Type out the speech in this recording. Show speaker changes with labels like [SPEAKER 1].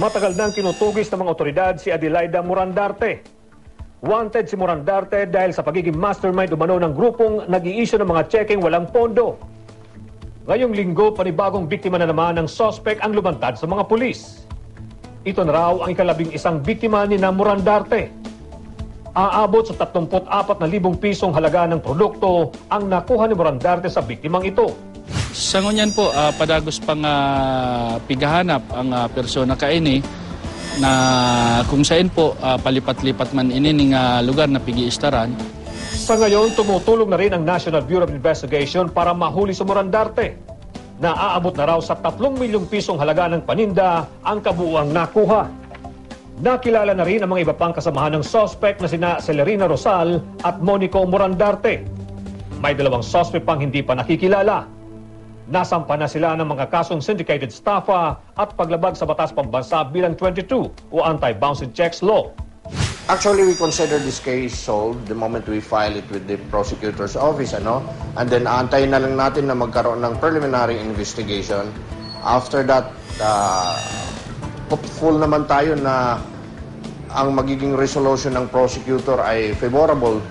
[SPEAKER 1] Matagal nang kinutugis ng mga otoridad si Adelaida Morandarte. Wanted si Morandarte dahil sa pagiging mastermind umano ng grupong nag issue ng mga checking walang pondo. Ngayong linggo, panibagong biktima na naman ng sospek ang lumantad sa mga pulis. Ito na raw ang ikalabing isang biktima ni na Morandarte. Aabot sa 34,000 pisong halaga ng produkto ang nakuha ni Morandarte sa biktimang ito.
[SPEAKER 2] Sa ngunyan po, ah, padagos pang ah, pigahanap ang ah, persona kaini na kung saan po ah, palipat-lipat man ini ning ah, lugar na pigi-istaran.
[SPEAKER 1] Sa ngayon, tumutulong na rin ang National Bureau of Investigation para mahuli si Morandarte. Naaabot na raw sa 3 milyong pisong halaga ng paninda ang kabuuang nakuha. Nakilala na rin ang mga iba pang kasamahan ng sospek na sina Celerina Rosal at Monico Morandarte. May dalawang sospek pang hindi pa nakikilala. Nasampa na sila ng mga kasong syndicated staffa at paglabag sa batas pambansa bilang 22 o anti-bounce checks law.
[SPEAKER 3] Actually, we consider this case solved the moment we file it with the prosecutor's office, ano? And then, aantayin na lang natin na magkaroon ng preliminary investigation. After that, uh, hopeful naman tayo na ang magiging resolution ng prosecutor ay favorable